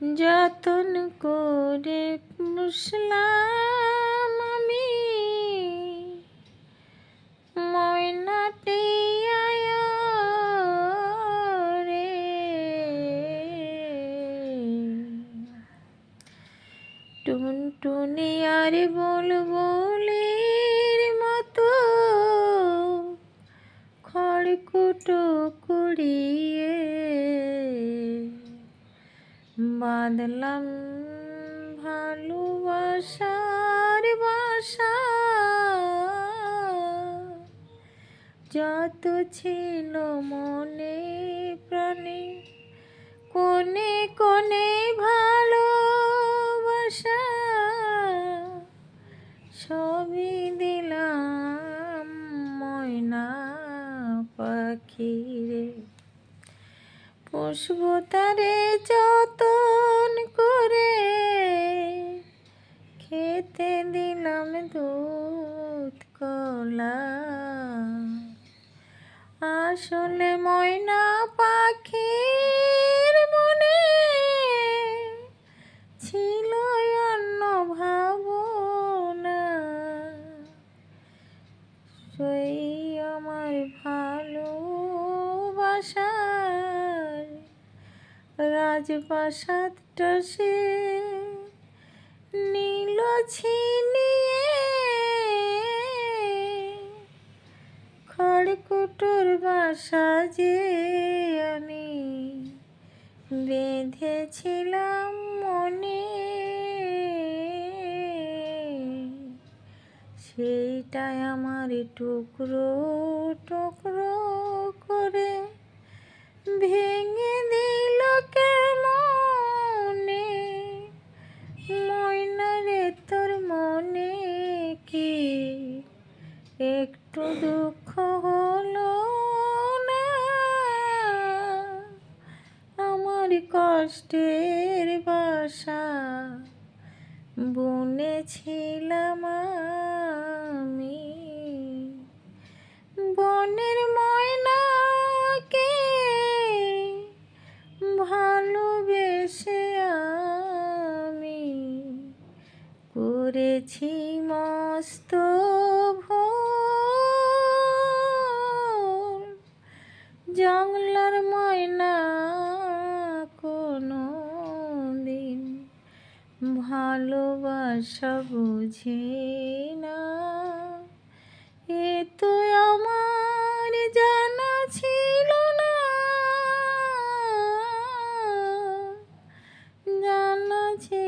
যতন করে মুসলাম আমি। ময়নাটি রে টুনটুনি আর বুলবুলির মতো খড়কুটো কুড়িয়ে বাঁধলাম ভালোবাসার বাসা। যত ছিল মনে প্রাণে কোনে কোনে ভালোবাসা পুষব তারে যতন করে। খেতে দিলাম দুধ, কলা। আসলে ময়না পাখির মনে ছিল অন্য ভাবনা। সেই রাজপ্রাসাদটা সে নীল ছিনিয়ে খড়কুটোর বাসা যে আমি বেঁধেছিলাম মনে। সেইটাই আমার টুকরো টুকরো করে একটু দুঃখ হলো না। আমার কষ্টের বাসা বুনেছিলাম আমি। বনের ময়নাকে ভালোবেসে আমি করেছি মস্ত ভালোবাসা বুঝে না। এ তো আমার জানা ছিল না। জানা ছিল